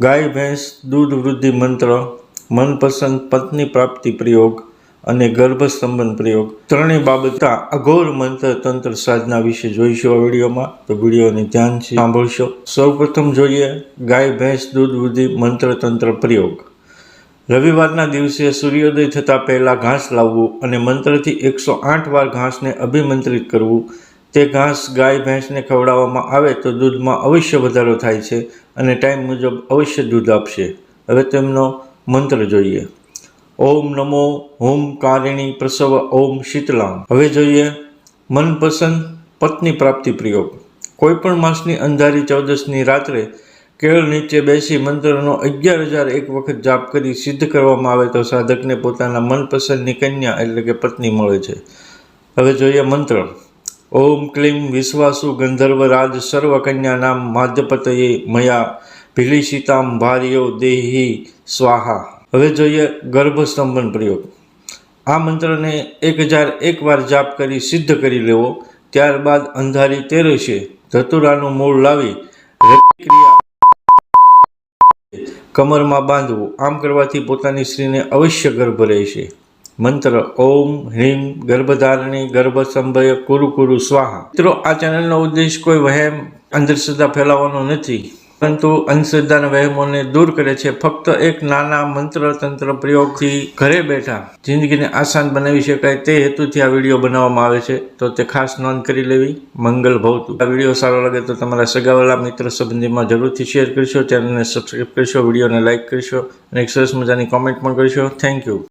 ગાય, ભેંસ, દૂધ વૃદ્ધિ મંત્ર, મનપસંદ પત્ની પ્રાપ્તિ પ્રયોગ અને ગર્ભ સંબંધ પ્રયોગ ત્રણેય બાબત અઘોર મંત્ર તંત્ર સાધના વિશે જોઈશું આ વિડીયોમાં. તો વિડીયોને ધ્યાનથી સાંભળશો. સૌપ્રથમ જોઈએ ગાય, ભેંસ, દૂધ વૃદ્ધિ મંત્ર તંત્ર પ્રયોગ. રવિવારના દિવસે સૂર્યોદય થતાં પહેલાં ઘાસ લાવવું અને મંત્રથી એકસો આઠ વાર ઘાસને અભિમંત્રિત કરવું તે ઘાસ, ગાય, ભેંસને ખવડાવવામાં આવે તો દૂધમાં અવશ્ય વધારો થાય છે અને ટાઈમ મુજબ અવશ્ય દૂધ આપશે. હવે તેમનો મંત્ર જોઈએ. ઓમ નમો હોમ કારિણી પ્રસવ ઓમ શીતલામ. હવે જોઈએ મનપસંદ પત્ની પ્રાપ્તિ પ્રયોગ. કોઈપણ માસની અંધારી ચૌદસની રાત્રે કેળ નીચે બેસી મંત્રનો અગિયાર હજાર એક વખત જાપ કરી સિદ્ધ કરવામાં આવે તો સાધકને પોતાના મનપસંદની કન્યા એટલે કે પત્ની મળે છે. હવે જોઈએ મંત્ર. ઓમ ક્લીમ વિશ્વાસુ ગંધર્વ રાજ સર્વ કન્યા નામ માધ્યપતયે મયા ભીલિશિતામ ભાર્યો દેહી સ્વાહા. હવે જોઈએ ગર્ભ સ્તંભન પ્રયોગ. આ મંત્રને એક હજાર એક વાર જાપ કરી સિદ્ધ કરી લેવો, ત્યારબાદ અંધારી તેરશે ધતુરાનું મૂળ લાવી ક્રિયા કમરમાં બાંધવું. આમ કરવાથી પોતાની સ્ત્રીને અવશ્ય ગર્ભ રહેશે. મંત્ર ઓમ હ્રીમ ગર્ભધારણી ગર્ભ સંભય કુરુ કુરુ, સ્વાહા. મિત્રો, આ ચેનલનો ઉદ્દેશ કોઈ વહેમ અંધશ્રદ્ધા ફેલાવવાનો નથી, પરંતુ અંધશ્રદ્ધાના વહેમોને દૂર કરે છે. ફક્ત એક નાના મંત્ર તંત્ર પ્રયોગથી ઘરે બેઠા જિંદગીને આસાન બનાવી શકાય તે હેતુથી આ વીડિયો બનાવવામાં આવે છે. તો તે ખાસ નોંધ કરી લેવી, મંગલ ભવતું. આ વીડિયો સારો લાગે તો તમારા સગાવાલા, મિત્ર સંબંધીમાં જરૂરથી શેર કરશો, ચેનલને સબસ્ક્રાઈબ કરશો, વિડીયોને લાઇક કરશો અને એક સરસ મજાની કોમેન્ટ પણ કરશો. Thank you.